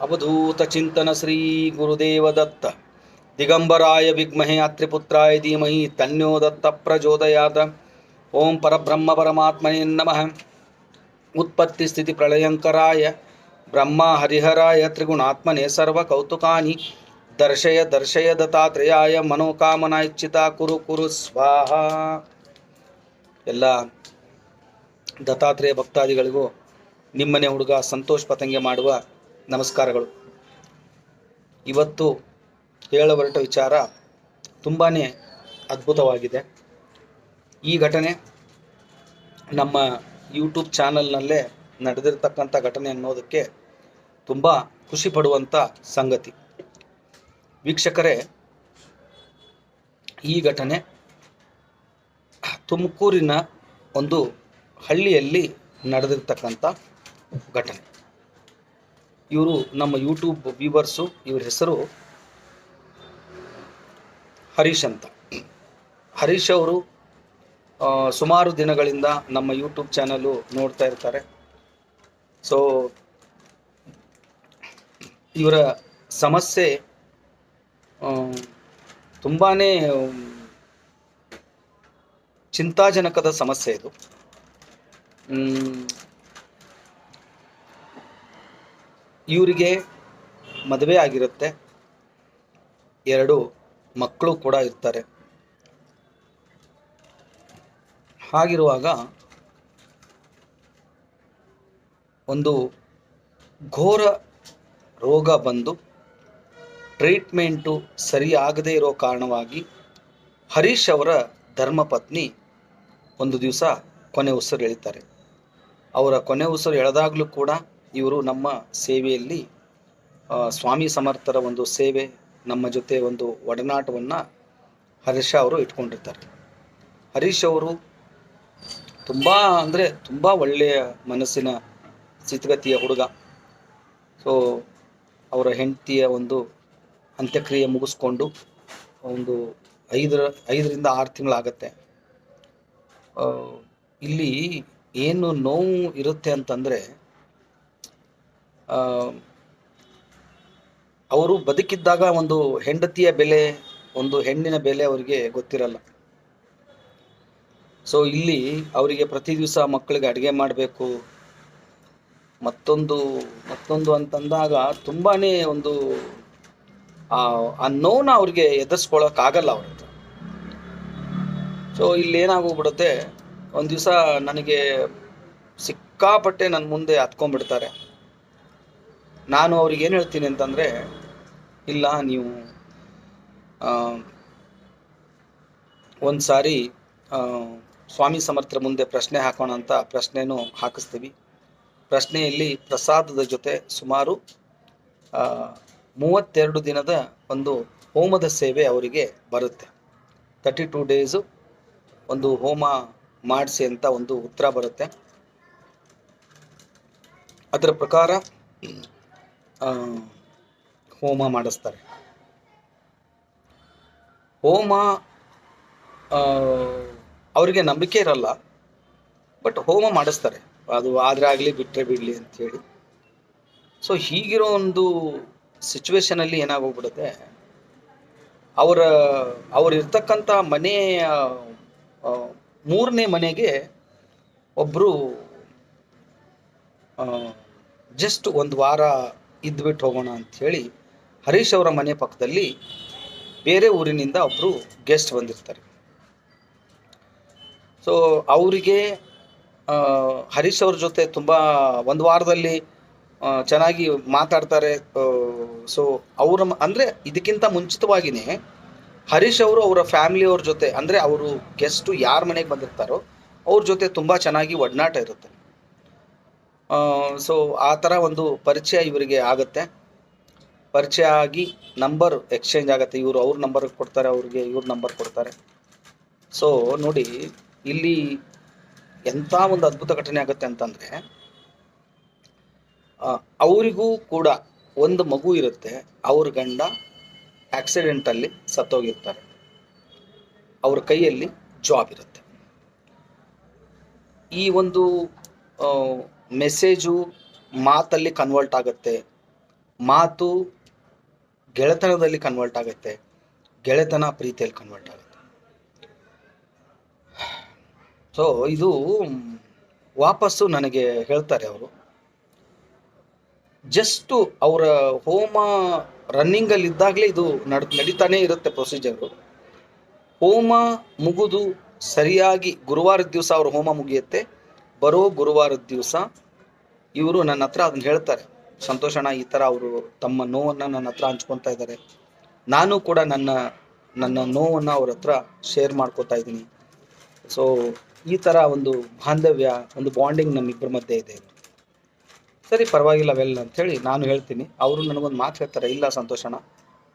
ಅವಧೂತ ಚಿಂತನ ಶ್ರೀ ಗುರುದೇವ ದತ್ತ ದಿಗಂಬರಾಯ ವಿಗ್ಮಹೆ ಅತ್ರಿಪುತ್ರಾಯ ಧೀಮಹಿ ತನ್ಯೋ ದತ್ತ ಪ್ರಚೋದಯಾತ. ಓಂ ಪರಬ್ರಹ್ಮ ಪರಮಾತ್ಮನೇ ನಮಃ. ಉತ್ಪತ್ತಿ ಸ್ಥಿತಿ ಪ್ರಳಯಂಕರಾಯ. ಬ್ರಹ್ಮ ಹರಿಹರಾಯ ತ್ರಿಗುಣಾತ್ಮನೆ ಸರ್ವ ಕೌತುಕಾನಿ. ದರ್ಶಯ ದರ್ಶಯ ದತ್ತಾತ್ರೇಯಾಯ ಮನೋಕಾಮನ ಇಚ್ಛಿತ ಕುರು ಕುರು ಸ್ವಾಹ. ಎಲ್ಲ ದತ್ತಾತ್ರೇಯ ಭಕ್ತಾದಿಗಳಿಗೂ ನಿಮ್ಮನೆ ಹುಡುಗ ಸಂತೋಷ್ ಪತಂಗೆ ಮಾಡುವ ನಮಸ್ಕಾರಗಳು. ಇವತ್ತು ಹೇಳ ಹೊರಟ ವಿಚಾರ ತುಂಬಾ ಅದ್ಭುತವಾಗಿದೆ. ಈ ಘಟನೆ ನಮ್ಮ ಯೂಟ್ಯೂಬ್ ಚಾನಲ್ನಲ್ಲೇ ನಡೆದಿರ್ತಕ್ಕಂಥ ಘಟನೆ ಅನ್ನೋದಕ್ಕೆ ತುಂಬ ಖುಷಿ ಪಡುವಂಥ ಸಂಗತಿ. ವೀಕ್ಷಕರೇ, ಈ ಘಟನೆ ತುಮಕೂರಿನ ಒಂದು ಹಳ್ಳಿಯಲ್ಲಿ ನಡೆದಿರ್ತಕ್ಕಂಥ ಘಟನೆ. ಇವರು ನಮ್ಮ ಯೂಟ್ಯೂಬ್ ವ್ಯೂವರ್ಸು ಇವ್ರ ಹೆಸರು ಹರೀಶ್ ಅಂತ. ಹರೀಶ್ ಅವರು ಸುಮಾರು ದಿನಗಳಿಂದ ನಮ್ಮ ಯೂಟ್ಯೂಬ್ ಚಾನಲು ನೋಡ್ತಾ ಇರ್ತಾರೆ. ಸೊ ಇವರ ಸಮಸ್ಯೆ ತುಂಬಾ ಚಿಂತಾಜನಕದ ಸಮಸ್ಯೆ ಇದು. ಇವರಿಗೆ ಮದುವೆ ಆಗಿರುತ್ತೆ. ಎರಡು ಮಕ್ಕಳು ಕೂಡ ಇರ್ತಾರೆ. ಹಾಗಿರುವಾಗ ಒಂದು ಘೋರ ರೋಗ ಬಂದು ಟ್ರೀಟ್ಮೆಂಟು ಸರಿಯಾಗದೇ ಇರೋ ಕಾರಣವಾಗಿ ಹರೀಶ್ ಅವರ ಧರ್ಮಪತ್ನಿ ಒಂದು ದಿವಸ ಕೊನೆ ಉಸಿರು ಎಳಿತಾರೆ. ಅವರ ಕೊನೆ ಉಸಿರು ಎಳೆದಾಗಲೂ ಕೂಡ ಇವರು ನಮ್ಮ ಸೇವೆಯಲ್ಲಿ ಸ್ವಾಮಿ ಸಮರ್ಥರ ಒಂದು ಸೇವೆ, ನಮ್ಮ ಜೊತೆ ಒಂದು ಒಡನಾಟವನ್ನು ಹರೀಶ್ ಅವರು ಇಟ್ಕೊಂಡಿರ್ತಾರೆ. ಹರೀಶ್ ಅವರು ತುಂಬ ಅಂದರೆ ತುಂಬ ಒಳ್ಳೆಯ ಮನಸ್ಸಿನ ಸ್ಥಿತಿಗತಿಯ ಹುಡುಗ. ಸೊ ಅವರ ಹೆಂಡತಿಯ ಒಂದು ಅಂತ್ಯಕ್ರಿಯೆ ಮುಗಿಸ್ಕೊಂಡು ಒಂದು ಐದರ, ಐದರಿಂದ ಆರು ತಿಂಗಳಾಗತ್ತೆ. ಇಲ್ಲಿ ಏನು ನೋವು ಇರುತ್ತೆ ಅಂತಂದರೆ ಅವರು ಬದುಕಿದ್ದಾಗ ಒಂದು ಹೆಂಡತಿಯ ಬೆಲೆ, ಒಂದು ಹೆಣ್ಣಿನ ಬೆಲೆ ಅವರಿಗೆ ಗೊತ್ತಿರಲ್ಲ. ಸೊ ಇಲ್ಲಿ ಅವರಿಗೆ ಪ್ರತಿ ದಿವಸ ಮಕ್ಕಳಿಗೆ ಅಡುಗೆ ಮಾಡಬೇಕು. ಮತ್ತೊಂದು ಮತ್ತೊಂದು ಅಂತಂದಾಗ ತುಂಬಾನೇ ಒಂದು, ಆ ನೋವನ್ನ ಅವ್ರಿಗೆ ಆಗಲ್ಲ ಅವ್ರ ಹತ್ರ. ಸೊ ಇಲ್ಲಿ ಏನಾಗೋಗ್ಬಿಡುತ್ತೆ, ಒಂದು ದಿವಸ ನನಗೆ ಸಿಕ್ಕಾಪಟ್ಟೆ ನನ್ನ ಮುಂದೆ ಹತ್ಕೊಂಡ್ಬಿಡ್ತಾರೆ. ನಾನು ಅವ್ರಿಗೆ ಏನು ಹೇಳ್ತೀನಿ ಅಂತಂದರೆ, ಇಲ್ಲ, ನೀವು ಒಂದು ಸಾರಿ ಸ್ವಾಮಿ ಸಮರ್ಥರ ಮುಂದೆ ಪ್ರಶ್ನೆ ಹಾಕೋಣ ಅಂತ ಪ್ರಶ್ನೆನೂ ಹಾಕಿಸ್ತೀವಿ. ಪ್ರಶ್ನೆಯಲ್ಲಿ ಪ್ರಸಾದದ ಜೊತೆ ಸುಮಾರು ಮೂವತ್ತೆರಡು ದಿನದ ಒಂದು ಹೋಮದ ಸೇವೆ ಅವರಿಗೆ ಬರುತ್ತೆ. ತರ್ಟಿ ಟೂ ಡೇಸು ಒಂದು ಹೋಮ ಮಾಡಿಸಿ ಅಂತ ಒಂದು ಉತ್ತರ ಬರುತ್ತೆ. ಅದರ ಪ್ರಕಾರ ಹೋಮ ಮಾಡಿಸ್ತಾರೆ. ಹೋಮ ಅವರಿಗೆ ನಂಬಿಕೆ ಇರಲ್ಲ, ಬಟ್ ಹೋಮ ಮಾಡಿಸ್ತಾರೆ. ಅದು ಆದರೆ ಆಗಲಿ ಬಿಟ್ಟರೆ ಬಿಡಲಿ ಹೇಳಿ ಸೊ ಹೀಗಿರೋ ಒಂದು ಸಿಚುವೇಶನಲ್ಲಿ ಏನಾಗೋಗ್ಬಿಡುತ್ತೆ? ಅವರ ಅವರಿರ್ತಕ್ಕಂಥ ಮನೆಯ ಮನೆ ಮೂರನೇ ಮನೆಗೆ ಒಬ್ಬರು ಜಸ್ಟ್ ಒಂದು ವಾರ ಇದ್ಬಿಟ್ಟು ಹೋಗೋಣ ಅಂಥೇಳಿ ಹರೀಶ್ ಅವರ ಮನೆ ಪಕ್ಕದಲ್ಲಿ ಬೇರೆ ಊರಿನಿಂದ ಒಬ್ಬರು ಗೆಸ್ಟ್ ಬಂದಿರ್ತಾರೆ. ಸೊ ಅವರಿಗೆ ಹರೀಶ್ ಅವ್ರ ಜೊತೆ ತುಂಬ ಒಂದು ವಾರದಲ್ಲಿ ಚೆನ್ನಾಗಿ ಮಾತಾಡ್ತಾರೆ ಸೊ ಅವರ ಅಂದರೆ ಇದಕ್ಕಿಂತ ಮುಂಚಿತವಾಗಿಯೇ ಹರೀಶ್ ಅವರು ಅವರ ಫ್ಯಾಮಿಲಿಯವ್ರ ಜೊತೆ, ಅಂದರೆ ಅವರು ಗೆಸ್ಟು ಯಾರ ಮನೆಗೆ ಬಂದಿರ್ತಾರೋ, ಅವ್ರ ಜೊತೆ ತುಂಬ ಚೆನ್ನಾಗಿ ಒಡನಾಟ ಇರುತ್ತೆ. ಸೊ ಆ ಥರ ಒಂದು ಪರಿಚಯ ಇವರಿಗೆ ಆಗುತ್ತೆ. ಪರಿಚಯ ಆಗಿ ನಂಬರ್ ಎಕ್ಸ್ಚೇಂಜ್ ಆಗುತ್ತೆ. ಇವರು ಅವ್ರ ನಂಬರ್ ಕೊಡ್ತಾರೆ, ಅವ್ರಿಗೆ ಇವ್ರ ನಂಬರ್ ಕೊಡ್ತಾರೆ. ಸೊ ನೋಡಿ, ಇಲ್ಲಿ ಎಂಥ ಒಂದು ಅದ್ಭುತ ಘಟನೆ ಆಗುತ್ತೆ ಅಂತಂದರೆ ಅವರಿಗೂ ಕೂಡ ಒಂದು ಮಗು ಇರುತ್ತೆ. ಅವ್ರ ಗಂಡ ಆಕ್ಸಿಡೆಂಟಲ್ಲಿ ಸತ್ತೋಗಿರ್ತಾರೆ. ಅವ್ರ ಕೈಯಲ್ಲಿ ಜಾಬ್ ಇರುತ್ತೆ. ಈ ಒಂದು ಮೆಸೇಜು ಮಾತಲ್ಲಿ ಕನ್ವರ್ಟ್ ಆಗುತ್ತೆ. ಮಾತು ಗೆಳೆತನದಲ್ಲಿ ಕನ್ವರ್ಟ್ ಆಗುತ್ತೆ. ಗೆಳೆತನ ಪ್ರೀತಿಯಲ್ಲಿ ಕನ್ವರ್ಟ್ ಆಗುತ್ತೆ. ಸೊ ಇದು ವಾಪಸ್ಸು ನನಗೆ ಹೇಳ್ತಾರೆ ಅವರು. ಜಸ್ಟು ಅವರ ಹೋಮ ರನ್ನಿಂಗಲ್ಲಿ ಇದ್ದಾಗಲೇ ಇದು ನಡ್, ನಡೀತಾನೇ ಇರುತ್ತೆ ಪ್ರೊಸೀಜರು ಹೋಮ ಮುಗಿದು ಸರಿಯಾಗಿ ಗುರುವಾರದ ದಿವಸ ಅವ್ರ ಹೋಮ ಮುಗಿಯುತ್ತೆ. ಬರೋ ಗುರುವಾರದ ದಿವಸ ಇವರು ನನ್ನ ಹತ್ರ ಅದನ್ನ ಹೇಳ್ತಾರೆ ಸಂತೋಷಣ ಈ ಥರ ಅವರು ತಮ್ಮ ನೋವನ್ನು ನನ್ನ ಹತ್ರ ಹಂಚ್ಕೊತಾ ಇದ್ದಾರೆ ನಾನು ಕೂಡ ನನ್ನ ನನ್ನ ನೋವನ್ನು ಅವ್ರ ಹತ್ರ ಶೇರ್ ಮಾಡ್ಕೊತಾ ಇದ್ದೀನಿ. ಸೊ ಈ ಥರ ಒಂದು ಬಾಂಧವ್ಯ, ಒಂದು ಬಾಂಡಿಂಗ್ ನಮ್ಮಿಬ್ಬರ ಮಧ್ಯೆ ಇದೆ. ಸರಿ, ಪರವಾಗಿಲ್ಲ ವೆಲ್ ಅಂಥೇಳಿ ನಾನು ಹೇಳ್ತೀನಿ. ಅವರು ನನಗೊಂದು ಮಾತು ಹೇಳ್ತಾರೆ, ಇಲ್ಲ ಸಂತೋಷಣ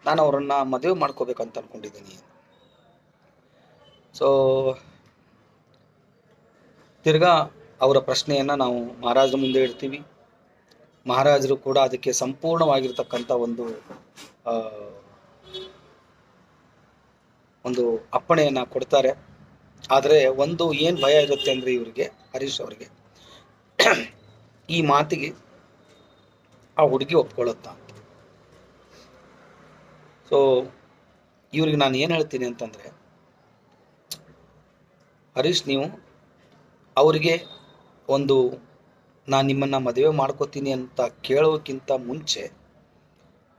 ನಾನು ಅವರನ್ನು ಮದುವೆ ಮಾಡ್ಕೋಬೇಕಂತ ಅನ್ಕೊಂಡಿದ್ದೀನಿ. ಸೊ ತಿರ್ಗಾ ಅವರ ಪ್ರಶ್ನೆಯನ್ನು ನಾವು ಮಹಾರಾಜರ ಮುಂದೆ ಇಡ್ತೀವಿ. ಮಹಾರಾಜರು ಕೂಡ ಅದಕ್ಕೆ ಸಂಪೂರ್ಣವಾಗಿರ್ತಕ್ಕಂಥ ಒಂದು ಒಂದು ಅಪ್ಪಣೆಯನ್ನು ಕೊಡ್ತಾರೆ. ಆದರೆ ಒಂದು ಏನು ಭಯ ಇರುತ್ತೆ ಅಂದರೆ ಇವರಿಗೆ, ಹರೀಶ್ ಅವರಿಗೆ, ಈ ಮಾತಿಗೆ ಆ ಹುಡುಗಿ ಒಪ್ಕೊಳ್ಳುತ್ತಾ? ಸೊ ಇವ್ರಿಗೆ ನಾನು ಏನು ಹೇಳ್ತೀನಿ ಅಂತಂದರೆ, ಹರೀಶ್ ನೀವು ಅವರಿಗೆ ಒಂದು, ನಾನು ನಿಮ್ಮನ್ನು ಮದುವೆ ಮಾಡ್ಕೋತೀನಿ ಅಂತ ಕೇಳೋಕ್ಕಿಂತ ಮುಂಚೆ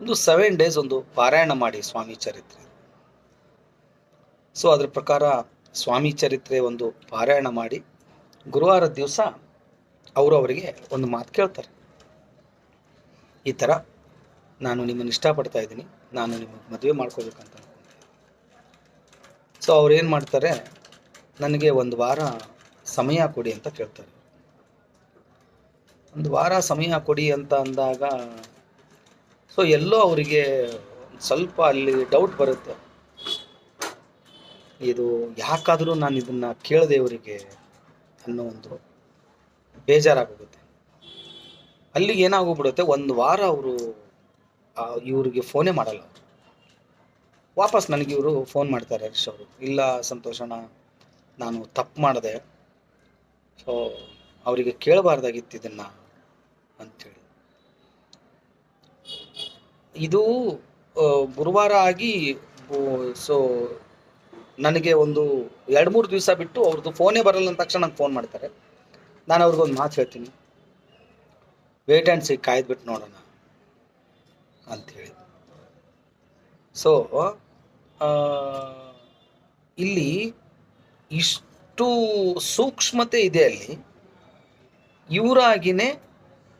ಒಂದು ಸೆವೆನ್ ಡೇಸ್ ಒಂದು ಪಾರಾಯಣ ಮಾಡಿ ಸ್ವಾಮಿ ಚರಿತ್ರೆ. ಸೊ ಅದ್ರ ಪ್ರಕಾರ ಸ್ವಾಮಿ ಚರಿತ್ರೆ ಒಂದು ಪಾರಾಯಣ ಮಾಡಿ ಗುರುವಾರ ದಿವಸ ಅವರು ಅವರಿಗೆ ಒಂದು ಮಾತು ಕೇಳ್ತಾರೆ. ಈ ಥರ ನಾನು ನಿಮ್ಮನ್ನು ಇಷ್ಟಪಡ್ತಾ ಇದ್ದೀನಿ, ನಾನು ನಿಮಗೆ ಮದುವೆ ಮಾಡ್ಕೋಬೇಕಂತ ಸೊ ಅವ್ರು ಏನು ಮಾಡ್ತಾರೆ, ನನಗೆ ಒಂದು ವಾರ ಸಮಯ ಕೊಡಿ ಅಂತ ಕೇಳ್ತಾರೆ. ಒಂದು ವಾರ ಸಮಯ ಕೊಡಿ ಅಂತ ಅಂದಾಗ ಸೊ ಎಲ್ಲೋ ಅವರಿಗೆ ಸ್ವಲ್ಪ ಅಲ್ಲಿ ಡೌಟ್ ಬರುತ್ತೆ. ಇದು ಯಾಕಾದರೂ ನಾನು ಇದನ್ನು ಕೇಳಿದೆ ಅವರಿಗೆ ಅನ್ನೋ ಒಂದು ಬೇಜಾರಾಗೋಗುತ್ತೆ. ಅಲ್ಲಿಗೆ ಏನಾಗೋಗ್ಬಿಡುತ್ತೆ, ಒಂದು ವಾರ ಅವರು ಇವರಿಗೆ ಫೋನೇ ಮಾಡಲ್ಲ ವಾಪಸ್ ನನಗೆ ಇವರು ಫೋನ್ ಮಾಡ್ತಾರೆ ಹರೀಶ್ ಅವರು. ಇಲ್ಲ ಸಂತೋಷಣ ನಾನು ತಪ್ಪು ಮಾಡಿದೆ. ಸೊ ಅವರಿಗೆ ಕೇಳಬಾರ್ದಾಗಿತ್ತು ಇದನ್ನು. ಅಂಥೇಳಿ ಇದು ಗುರುವಾರ ಆಗಿ ಸೊ, ನನಗೆ ಒಂದು ಎರಡು ಮೂರು ದಿವಸ ಬಿಟ್ಟು ಅವ್ರದ್ದು ಫೋನೇ ಬರಲ್ಲ ಅಂದ ತಕ್ಷಣ ನಂಗೆ ಫೋನ್ ಮಾಡ್ತಾರೆ. ನಾನು ಅವ್ರಿಗೊಂದು ಮಾತು ಹೇಳ್ತೀನಿ. ವೇಟ್ ಆ್ಯಂಡ್ ಸಿ ಕಾಯ್ದುಬಿಟ್ಟು ನೋಡೋಣ ಅಂಥೇಳಿ ಸೊ ಇಲ್ಲಿ ಇಷ್ಟು ಸೂಕ್ಷ್ಮತೆ ಇದೆ ಅಲ್ಲಿ. ಇವರಾಗಿನೇ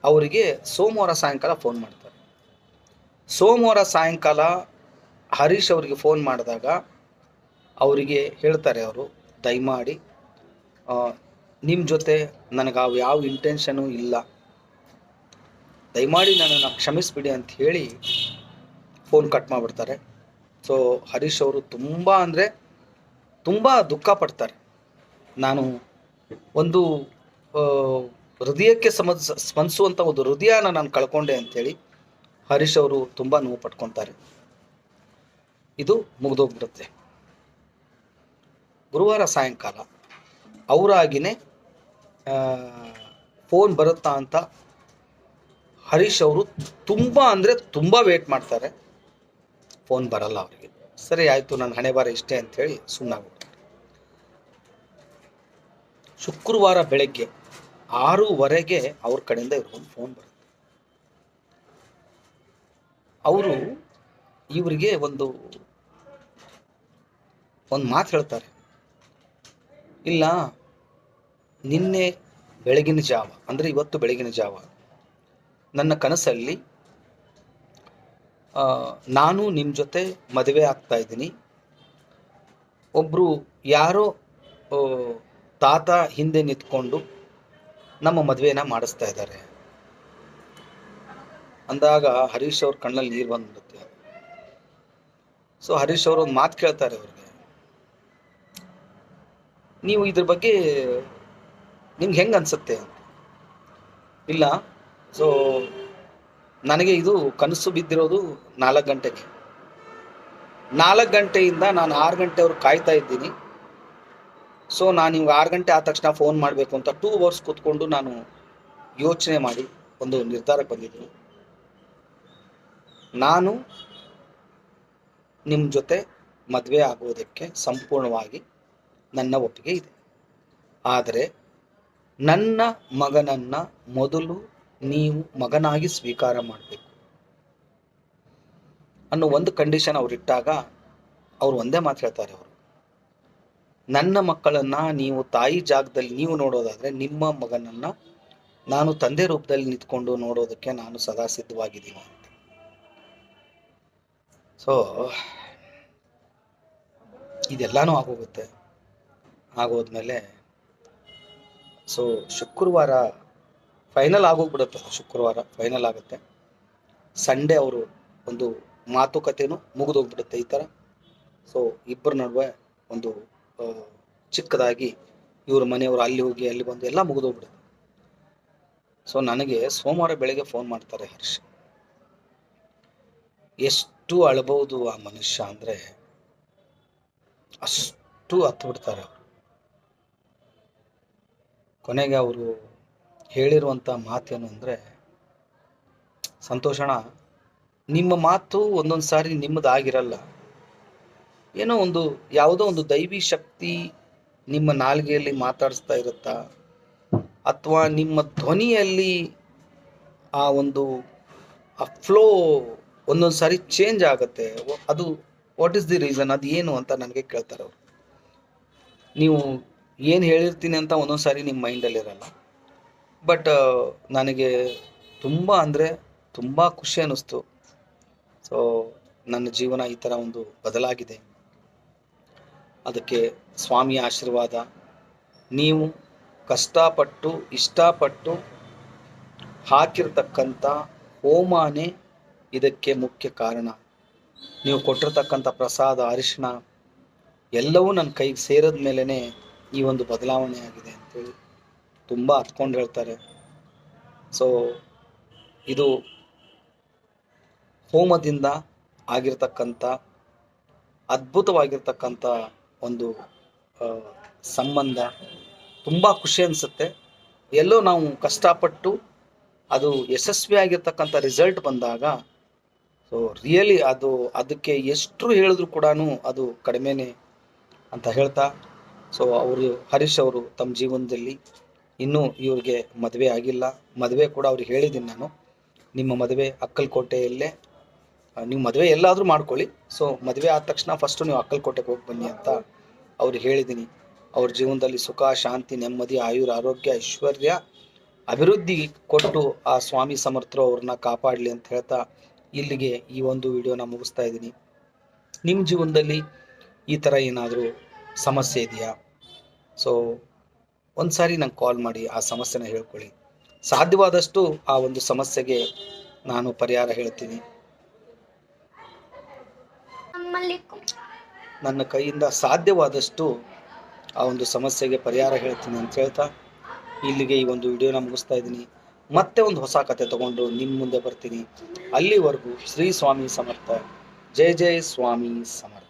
ಅವರಿಗೆ ಸೋಮವಾರ ಸಾಯಂಕಾಲ ಫೋನ್ ಮಾಡ್ತಾರೆ. ಸೋಮವಾರ ಸಾಯಂಕಾಲ ಹರೀಶ್ ಅವರಿಗೆ ಫೋನ್ ಮಾಡಿದಾಗ ಅವರಿಗೆ ಹೇಳ್ತಾರೆ ಅವರು, ದಯಮಾಡಿ ನಿಮ್ಮ ಜೊತೆ ನನಗೆ ಅವು ಯಾವ ಇಂಟೆನ್ಷನು ಇಲ್ಲ. ದಯಮಾಡಿ ನನ್ನನ್ನು ಕ್ಷಮಿಸ್ಬಿಡಿ ಅಂತ ಹೇಳಿ ಫೋನ್ ಕಟ್ ಮಾಡಿಬಿಡ್ತಾರೆ. ಸೊ ಹರೀಶ್ ಅವರು ತುಂಬ ಅಂದರೆ ತುಂಬ ದುಃಖ ಪಡ್ತಾರೆ. ನಾನು ಒಂದು ಹೃದಯಕ್ಕೆ ಸಮಸ್ ಸ್ಪಂದಿಸುವಂಥ ಒಂದು ಹೃದಯನ ನಾನು ಕಳ್ಕೊಂಡೆ ಅಂತೇಳಿ ಹರೀಶ್ ಅವರು ತುಂಬ ನೋವು ಪಟ್ಕೊತಾರೆ. ಇದು ಮುಗಿದೋಗ್ಬಿಡುತ್ತೆ. ಗುರುವಾರ ಸಾಯಂಕಾಲ ಅವರಾಗಿನೇ ಫೋನ್ ಬರುತ್ತಾ ಅಂತ ಹರೀಶ್ ಅವರು ತುಂಬ ಅಂದರೆ ತುಂಬ ವೇಟ್ ಮಾಡ್ತಾರೆ. ಫೋನ್ ಬರಲ್ಲ ಅವರಿಗೆ. ಸರಿ ಆಯಿತು ನನ್ನ ಹಣೆ ಬಾರ ಇಷ್ಟೇ ಅಂಥೇಳಿ ಸುಮ್ಮನಾಗ್ಬಿಡ್ತಾರೆ ಶುಕ್ರವಾರ ಬೆಳಗ್ಗೆ ಆರೂವರೆಗೆ ಅವ್ರ ಕಡೆಯಿಂದ ಇವ್ರಿಗೊಂದು ಫೋನ್ ಬರುತ್ತೆ. ಅವರು ಇವರಿಗೆ ಒಂದು ಒಂದು ಮಾತು ಹೇಳ್ತಾರೆ. ಇಲ್ಲ, ನಿನ್ನೆ ಬೆಳಗಿನ ಜಾವ, ಅಂದರೆ ಇವತ್ತು ಬೆಳಗಿನ ಜಾವ, ನನ್ನ ಕನಸಲ್ಲಿ ನಾನು ನಿಮ್ಮ ಜೊತೆ ಮದುವೆ ಆಗ್ತಾ ಇದ್ದೀನಿ. ಒಬ್ಬರು ಯಾರೋ ತಾತ ಹಿಂದೆ ನಿಂತ್ಕೊಂಡು ನಮ್ಮ ಮದುವೆನ ಮಾಡಿಸ್ತಾ ಇದ್ದಾರೆ. ಅಂದಾಗ ಹರೀಶ್ ಅವ್ರ ಕಣ್ಣಲ್ಲಿ ನೀರು ಬಂದ್ಬಿಡುತ್ತೆ. ಸೊ ಹರೀಶ್ ಅವರು ಒಂದು ಮಾತು ಕೇಳ್ತಾರೆ ಅವ್ರಿಗೆ. ನೀವು ಇದ್ರ ಬಗ್ಗೆ ನಿಮ್ಗೆ ಹೆಂಗೆ ಅನ್ಸುತ್ತೆ ಇಲ್ಲ ಸೊ ನನಗೆ ಇದು ಕನಸು ಬಿದ್ದಿರೋದು ನಾಲ್ಕು ಗಂಟೆಗೆ. ನಾಲ್ಕು ಗಂಟೆಯಿಂದ ನಾನು ಆರು ಗಂಟೆವರೆಗೆ ಕಾಯ್ತಾ ಇದ್ದೀನಿ. ಸೊ ನಾನು ಇವಾಗ ಆರು ಗಂಟೆ ಆದ ತಕ್ಷಣ ಫೋನ್ ಮಾಡಬೇಕು ಅಂತ ಟೂ ಅವರ್ಸ್ ಕೂತ್ಕೊಂಡು ನಾನು ಯೋಚನೆ ಮಾಡಿ ಒಂದು ನಿರ್ಧಾರಕ್ಕೆ ಬಂದಿದ್ದೀನಿ. ನಾನು ನಿಮ್ಮ ಜೊತೆ ಮದುವೆ ಆಗೋದಕ್ಕೆ ಸಂಪೂರ್ಣವಾಗಿ ನನ್ನ ಒಪ್ಪಿಗೆ ಇದೆ. ಆದರೆ ನನ್ನ ಮಗನನ್ನು ಮೊದಲು ನೀವು ಮಗನಾಗಿ ಸ್ವೀಕಾರ ಮಾಡಬೇಕು ಅನ್ನೋ ಒಂದು ಕಂಡೀಷನ್ ಅವ್ರು ಇಟ್ಟಾಗ ಅವ್ರು ಒಂದೇ ಮಾತು ಹೇಳ್ತಾರೆ ಅವರು. ನನ್ನ ಮಕ್ಕಳನ್ನ ನೀವು ತಾಯಿ ಜಾಗದಲ್ಲಿ ನೀವು ನೋಡೋದಾದ್ರೆ ನಿಮ್ಮ ಮಗನನ್ನ ನಾನು ತಂದೆ ರೂಪದಲ್ಲಿ ನಿಂತ್ಕೊಂಡು ನೋಡೋದಕ್ಕೆ ನಾನು ಸದಾ ಸಿದ್ಧವಾಗಿದ್ದೀನಿ ಅಂತ. ಸೊ ಇದೆಲ್ಲಾನು ಆಗೋಗುತ್ತೆ. ಆಗೋದ್ಮೇಲೆ ಸೊ ಶುಕ್ರವಾರ ಫೈನಲ್ ಆಗೋಗ್ಬಿಡುತ್ತೆ ಶುಕ್ರವಾರ ಫೈನಲ್ ಆಗುತ್ತೆ. ಸಂಡೇ ಅವರು ಒಂದು ಮಾತುಕತೆನೂ ಮುಗಿದೋಗ್ಬಿಡುತ್ತೆ ಈ ಥರ ಸೊ ಇಬ್ಬರ ನಡುವೆ ಒಂದು ಚಿಕ್ಕದಾಗಿ ಇವ್ರ ಮನೆಯವರು ಅಲ್ಲಿ ಹೋಗಿ ಅಲ್ಲಿ ಬಂದು ಎಲ್ಲ ಮುಗಿದೋಗ್ಬಿಡುತ್ತೆ. ಸೊ ನನಗೆ ಸೋಮವಾರ ಬೆಳಗ್ಗೆ ಫೋನ್ ಮಾಡ್ತಾರೆ ಹರ್ಷ. ಎಷ್ಟು ಅಳಬಹುದು ಆ ಮನುಷ್ಯ ಅಂದ್ರೆ ಅಷ್ಟು ಹತ್ತು ಬಿಡ್ತಾರೆ ಅವರು. ಕೊನೆಗೆ ಅವರು ಹೇಳಿರುವಂತ ಮಾತೇನು ಅಂದ್ರೆ ಸಂತೋಷಣ ನಿಮ್ಮ ಮಾತು ಒಂದೊಂದು ಸಾರಿ ನಿಮ್ಮದಾಗಿರಲ್ಲ ಏನೋ ಒಂದು ಯಾವುದೋ ಒಂದು ದೈವಿ ಶಕ್ತಿ ನಿಮ್ಮ ನಾಲ್ಗೆಯಲ್ಲಿ ಮಾತಾಡಿಸ್ತಾ ಇರುತ್ತಾ? ಅಥವಾ ನಿಮ್ಮ ಧ್ವನಿಯಲ್ಲಿ ಆ ಒಂದು, ಆ ಫ್ಲೋ ಒಂದೊಂದು ಸಾರಿ ಚೇಂಜ್ ಆಗುತ್ತೆ. ಅದು ವಾಟ್ ಇಸ್ ದಿ ರೀಸನ್ ಅದು ಏನು ಅಂತ ನನಗೆ ಕೇಳ್ತಾರೆ ಅವರು. ನೀವು ಏನು ಹೇಳಿರ್ತೀನಿ ಅಂತ ಒಂದೊಂದು ಸಾರಿ ನಿಮ್ಮ ಮೈಂಡಲ್ಲಿ ಇರಲ್ಲ. ಬಟ್ ನನಗೆ ತುಂಬ ಅಂದರೆ ತುಂಬ ಖುಷಿ ಅನ್ನಿಸ್ತು. ಸೊ ನನ್ನ ಜೀವನ ಈ ಥರ ಒಂದು ಬದಲಾಗಿದೆ. ಅದಕ್ಕೆ ಸ್ವಾಮಿಯ ಆಶೀರ್ವಾದ. ನೀವು ಕಷ್ಟಪಟ್ಟು, ಇಷ್ಟಪಟ್ಟು ಹಾಕಿರ್ತಕ್ಕಂಥ ಹೋಮಾನೇ ಇದಕ್ಕೆ ಮುಖ್ಯ ಕಾರಣ. ನೀವು ಕೊಟ್ಟಿರ್ತಕ್ಕಂಥ ಪ್ರಸಾದ, ಅರಿಶಿಣ ಎಲ್ಲವೂ ನನ್ನ ಕೈಗೆ ಸೇರಿದ ಮೇಲೇ ಈ ಒಂದು ಬದಲಾವಣೆ ಆಗಿದೆ ಅಂತೇಳಿ ತುಂಬ ಹತ್ಕೊಂಡು ಹೇಳ್ತಾರೆ. ಸೊ ಇದು ಹೋಮದಿಂದ ಆಗಿರ್ತಕ್ಕಂಥ, ಅದ್ಭುತವಾಗಿರ್ತಕ್ಕಂಥ ಒಂದು ಸಂಬಂಧ ತುಂಬ ಖುಷಿ ಅನಿಸುತ್ತೆ. ಎಲ್ಲೋ ನಾವು ಕಷ್ಟಪಟ್ಟು ಅದು ಯಶಸ್ವಿಯಾಗಿರ್ತಕ್ಕಂಥ ರಿಸಲ್ಟ್ ಬಂದಾಗ ಸೊ ರಿಯಲಿ ಅದು, ಅದಕ್ಕೆ ಎಷ್ಟು ಹೇಳಿದ್ರು ಕೂಡ ಅದು ಕಡಿಮೆನೆ ಅಂತ ಹೇಳ್ತಾ ಸೊ ಅವರು, ಹರೀಶ್ ಅವರು ತಮ್ಮ ಜೀವನದಲ್ಲಿ ಇನ್ನೂ ಇವ್ರಿಗೆ ಮದುವೆ ಆಗಿಲ್ಲ. ಮದುವೆ ಕೂಡ ಅವ್ರಿಗೆ ಹೇಳಿದ್ದೀನಿ ನಾನು. ನಿಮ್ಮ ಮದುವೆ ಅಕ್ಕಲಕೋಟೆಯಲ್ಲೇ ನೀವು ಮದುವೆ ಎಲ್ಲಾದರೂ ಮಾಡ್ಕೊಳ್ಳಿ. ಸೊ ಮದುವೆ ಆದ ತಕ್ಷಣ ಫಸ್ಟು ನೀವು ಅಕ್ಕಲಕೋಟೆಗೆ ಹೋಗಿ ಬನ್ನಿ ಅಂತ ಅವ್ರು ಹೇಳಿದ್ದೀನಿ ಅವ್ರ ಜೀವನದಲ್ಲಿ ಸುಖ, ಶಾಂತಿ, ನೆಮ್ಮದಿ, ಆಯುರ್, ಆರೋಗ್ಯ, ಐಶ್ವರ್ಯ, ಅಭಿವೃದ್ಧಿ ಕೊಟ್ಟು ಆ ಸ್ವಾಮಿ ಸಮರ್ಥರು ಅವ್ರನ್ನ ಕಾಪಾಡಲಿ ಅಂತ ಹೇಳ್ತಾ ಇಲ್ಲಿಗೆ ಈ ಒಂದು ವಿಡಿಯೋನ ಮುಗಿಸ್ತಾ ಇದ್ದೀನಿ. ನಿಮ್ಮ ಜೀವನದಲ್ಲಿ ಈ ಥರ ಏನಾದರೂ ಸಮಸ್ಯೆ ಇದೆಯಾ? ಸೊ ಒಂದು ಸಾರಿ ನಂಗೆ ಕಾಲ್ ಮಾಡಿ ಆ ಸಮಸ್ಯೆನ ಹೇಳ್ಕೊಳ್ಳಿ. ಸಾಧ್ಯವಾದಷ್ಟು ಆ ಒಂದು ಸಮಸ್ಯೆಗೆ ನಾನು ಪರಿಹಾರ ಹೇಳ್ತೀನಿ. ನನ್ನ ಕೈಯಿಂದ ಸಾಧ್ಯವಾದಷ್ಟು ಆ ಒಂದು ಸಮಸ್ಯೆಗೆ ಪರಿಹಾರ ಹೇಳ್ತೀನಿ ಅಂತ ಹೇಳ್ತಾ ಇಲ್ಲಿಗೆ ಈ ಒಂದು ವಿಡಿಯೋನ ಮುಗಿಸ್ತಾ ಇದ್ದೀನಿ. ಮತ್ತೆ ಒಂದು ಹೊಸ ಕತೆ ತಗೊಂಡು ನಿಮ್ಮ ಮುಂದೆ ಬರ್ತೀನಿ. ಅಲ್ಲಿವರೆಗೂ ಶ್ರೀ ಸ್ವಾಮಿ ಸಮರ್ಥ. ಜಯ ಜಯ ಸ್ವಾಮಿ ಸಮರ್ಥ.